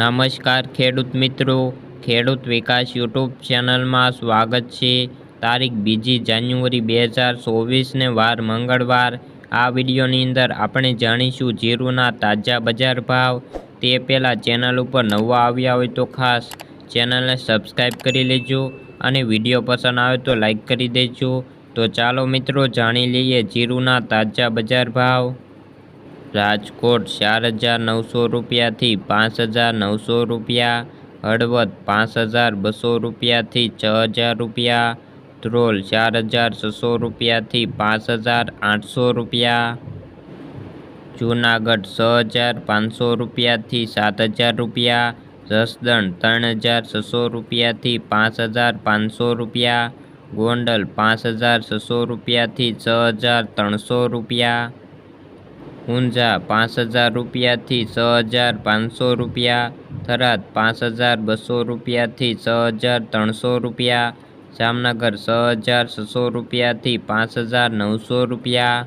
નમસ્કાર ખેડૂત મિત્રો. ખેડૂત વિકાસ યુટ્યુબ ચેનલમાં સ્વાગત છે. તારીખ બીજી જાન્યુઆરી બે હજાર ચોવીસને વાર મંગળવાર. આ વિડીયોની અંદર આપણે જાણીશું જીરુના તાજા બજાર ભાવ. તે પહેલાં ચેનલ ઉપર નવા આવ્યા હોય તો ખાસ ચેનલને સબસ્ક્રાઈબ કરી લેજો અને વીડિયો પસંદ આવે તો લાઈક કરી દેજો. તો ચાલો મિત્રો જાણી લઈએ જીરુના તાજા બજાર ભાવ. રાજકોટ ચાર હજાર નવસો રૂપિયાથી પાંચ હજાર નવસો રૂપિયા હળવદ પાંચ હજાર બસો રૂપિયાથી છ હજાર રૂપિયા ધ્રોલ ચાર હજાર છસો રૂપિયાથી પાંચ હજાર આઠસો રૂપિયા જૂનાગઢ છ હજાર પાંચસો રૂપિયાથી સાત હજાર રૂપિયા જસદણ ત્રણ હજાર છસો રૂપિયાથી પાંચ હજાર પાંચસો રૂપિયા ગોંડલ પાંચ હજાર છસો રૂપિયાથી છ હજાર ત્રણસો રૂપિયા ઊંઝા પાંચ હજાર રૂપિયાથી છ હજાર પાંચસો રૂપિયા, થરાદ પાંચ હજાર બસો રૂપિયાથી છ હજાર ત્રણસો રૂપિયા, જામનગર છ હજાર છસો રૂપિયાથી પાંચ હજાર નવસો રૂપિયા